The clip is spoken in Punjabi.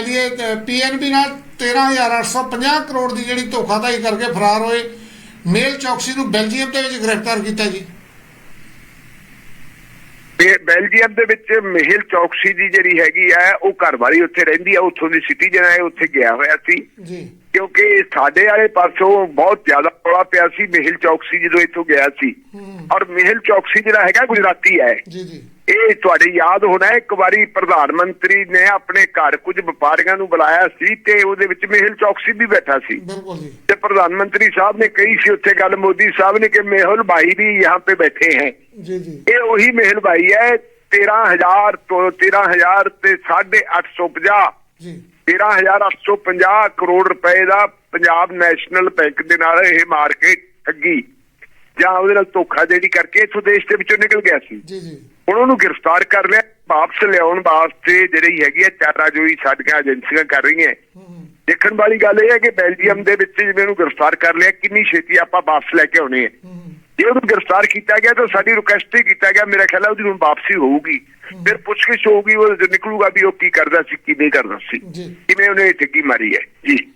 ਲਈਏ ਪੀਐਨਬੀ ਨਾਲ 13850 ਕਰੋੜ ਦੀ ਜਿਹੜੀ ਧੋਖਾਧੜੀ ਕਰਕੇ ਫਰਾਰ ਹੋਏ ਮੇਲ ਚੌਕਸੀ ਨੂੰ ਬੈਲਜੀਅਮ ਦੇ ਵਿੱਚ ਗ੍ਰਿਫਤਾਰ ਕੀਤਾ ਜੀ। ਤੇ ਬੈਲਜੀਅਮ ਦੇ ਵਿੱਚ ਮਿਹਿਲ ਚੌਕਸੀ ਦੀ ਜਿਹੜੀ ਹੈਗੀ ਆ ਉਹ ਘਰ ਵਾਲੀ ਉੱਥੇ ਰਹਿੰਦੀ ਆ ਉੱਥੋਂ ਦੀ ਸਿਟੀਜ਼ਨ ਹੈ ਉੱਥੇ ਗਿਆ ਹੋਇਆ ਸੀ। ਜੀ। ਕਿਉਂਕਿ ਸਾਡੇ ਵਾਲੇ ਪਾਸੋਂ ਬਹੁਤ ਜ਼ਿਆਦਾ ਰੌਲਾ ਪਿਆ ਸੀ ਮਿਹਿਲ ਚੌਕਸੀ ਜਦੋਂ ਇੱਥੋਂ ਗਿਆ ਸੀ। ਔਰ ਮਿਹਿਲ ਚੌਕਸੀ ਜਿਹੜਾ ਹੈਗਾ ਗੁਜਰਾਤੀ ਹੈ। ਜੀ ਜੀ। ਇਹ ਤੁਹਾਡੇ ਯਾਦ ਹੋਣਾ ਇੱਕ ਵਾਰੀ ਪ੍ਰਧਾਨ ਮੰਤਰੀ ਨੇ ਆਪਣੇ ਘਰ ਕੁਝ ਵਪਾਰੀਆਂ ਨੂੰ ਬੁਲਾਇਆ ਸੀ ਤੇ ਉਹਦੇ ਵਿੱਚ ਮੇਹਲ ਚੌਕਸੀ ਵੀ ਬੈਠਾ ਸੀ। ਤੇ ਪ੍ਰਧਾਨ ਮੰਤਰੀ ਸਾਹਿਬ ਨੇ ਕਹੀ ਸੀ ਉੱਥੇ ਗੱਲ ਮੋਦੀ ਸਾਹਿਬ ਨੇ ਕਿ ਮੇਹਲ ਭਾਈ ਵੀ ਯਹਾਂ ਪੇ ਬੈਠੇ ਹੈ। ਜੀ ਜੀ। ਇਹ ਉਹੀ ਮੇਹਲ ਭਾਈ ਹੈ 13000 ਤੋਂ 13000 ਤੇ 850 ਜੀ। 13850 ਕਰੋੜ ਰੁਪਏ ਦਾ ਪੰਜਾਬ ਨੈਸ਼ਨਲ ਬੈਂਕ ਦੇ ਨਾਲ ਇਹ ਮਾਰਕੀਟ ਠੱਗੀ। ਜਾਂ ਉਹਦੇ ਨਾਲ ਧੋਖਾ ਜਿਹੜੀ ਕਰਕੇ ਇਥੋਂ ਦੇਸ਼ ਦੇ ਵਿੱਚੋਂ ਨਿਕਲ ਗਿਆ ਸੀ। ਜੀ ਜੀ। ਹੁਣ ਉਹਨੂੰ ਗ੍ਰਿਫਤਾਰ ਕਰ ਲਿਆ ਵਾਪਸ ਲਿਆਉਣ ਵਾਸਤੇ ਜਿਹੜੀ ਹੈਗੀ ਹੈ ਚਾਰਾਜੋਈ ਸਾਡੀਆਂ ਏਜੰਸੀਆਂ ਕਰ ਰਹੀਆਂ। ਦੇਖਣ ਵਾਲੀ ਗੱਲ ਇਹ ਹੈ ਕਿ ਬੈਲਜੀਅਮ ਦੇ ਵਿੱਚ ਜਿਵੇਂ ਉਹਨੂੰ ਗ੍ਰਿਫਤਾਰ ਕਰ ਲਿਆ ਕਿੰਨੀ ਛੇਤੀ ਆਪਾਂ ਵਾਪਸ ਲੈ ਕੇ ਆਉਣੇ ਆ। ਹੂੰ ਜੇ ਉਹਨੂੰ ਗ੍ਰਿਫਤਾਰ ਕੀਤਾ ਗਿਆ ਤਾਂ ਸਾਡੀ ਰਿਕੁਐਸਟ ਹੀ ਕੀਤਾ ਗਿਆ ਮੇਰਾ ਖਿਆਲ ਹੈ ਉਹਦੀ ਹੁਣ ਵਾਪਸੀ ਹੋਊਗੀ। ਫਿਰ ਪੁੱਛਗਿੱਛ ਹੋਊਗੀ ਉਹ ਨਿਕਲੂਗਾ ਵੀ ਉਹ ਕੀ ਕਰਦਾ ਸੀ ਕੀ ਨਹੀਂ ਕਰਦਾ ਸੀ। ਕਿਵੇਂ ਉਹਨੇ ਠੱਗੀ ਮਾਰੀ ਹੈ। ਜੀ।